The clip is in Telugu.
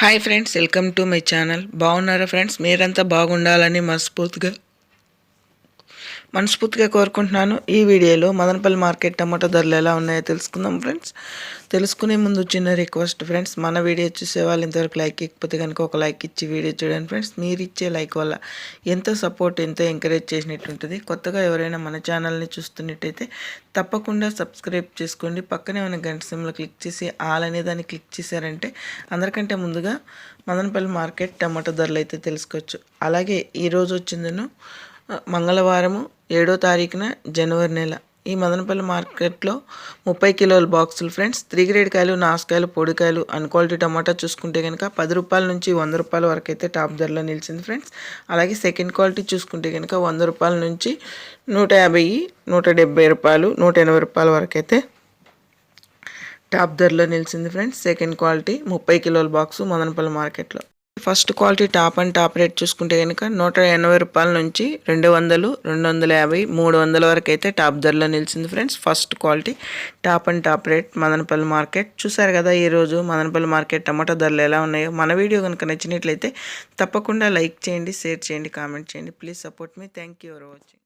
Hi friends welcome to my channel బాగున్నారా ఫ్రెండ్స్ మీరంతా బాగుండాలని మనస్ఫూర్తిగా మనస్ఫూర్తిగా కోరుకుంటున్నాను. ఈ వీడియోలో మదనపల్లి మార్కెట్ టమాటో ధరలు ఎలా ఉన్నాయో తెలుసుకుందాం ఫ్రెండ్స్. తెలుసుకునే ముందు చిన్న రిక్వెస్ట్ ఫ్రెండ్స్ మన వీడియో చూసే వాళ్ళు ఇంతవరకు లైక్ ఇకపోతే కనుక ఒక లైక్ ఇచ్చి వీడియో చూడండి ఫ్రెండ్స్. మీరు ఇచ్చే లైక్ వల్ల ఎంతో సపోర్ట్ ఎంతో ఎంకరేజ్ చేసినట్టుంటుంది కొత్తగా ఎవరైనా మన ఛానల్ని చూస్తున్నట్టయితే తప్పకుండా సబ్స్క్రైబ్ చేసుకోండి. పక్కనే ఉన్న గంట సిమ్లో క్లిక్ చేసి ఆల్ అనే దాన్ని క్లిక్ చేశారంటే అందరికంటే ముందుగా మదనపల్లి మార్కెట్ టమాటో ధరలు అయితే తెలుసుకోవచ్చు. అలాగే ఈరోజు వచ్చిందను మంగళవారము ఏడో తారీఖున జనవరి నెల. ఈ మదనపల్లి మార్కెట్లో ముప్పై కిలోల బాక్సులు ఫ్రెండ్స్. త్రీ గ్రేడ్ కాయలు నాసుకాయలు పొడికాయలు అన్ క్వాలిటీ టమాటా చూసుకుంటే కనుక పది రూపాయల నుంచి వంద రూపాయల వరకు అయితే టాప్ ధరలో నిలిచింది ఫ్రెండ్స్. అలాగే సెకండ్ క్వాలిటీ చూసుకుంటే కనుక వంద రూపాయల నుంచి నూట యాభై నూట డెబ్బై రూపాయలు నూట ఎనభై రూపాయల వరకు అయితే టాప్ ధరలో నిలిచింది ఫ్రెండ్స్. సెకండ్ క్వాలిటీ ముప్పై కిలోల బాక్సు మదనపల్లి మార్కెట్లో. First quality top and top rate చూసుకుంటే కనుక నూట ఎనభై రూపాయల నుంచి రెండు వందలు రెండు వందల యాభై మూడు వందల వరకు అయితే టాప్ ధరలో నిలిచింది friends. First quality top and top rate Madanapalle market. చూసారు కదా ఈరోజు మదనపల్లి మార్కెట్ టమాటా ధరలు ఎలా ఉన్నాయో. మన వీడియో కనుక నచ్చినట్లయితే తప్పకుండా లైక్ చేయండి షేర్ చేయండి కామెంట్ చేయండి. Please support me. Thank you for watching.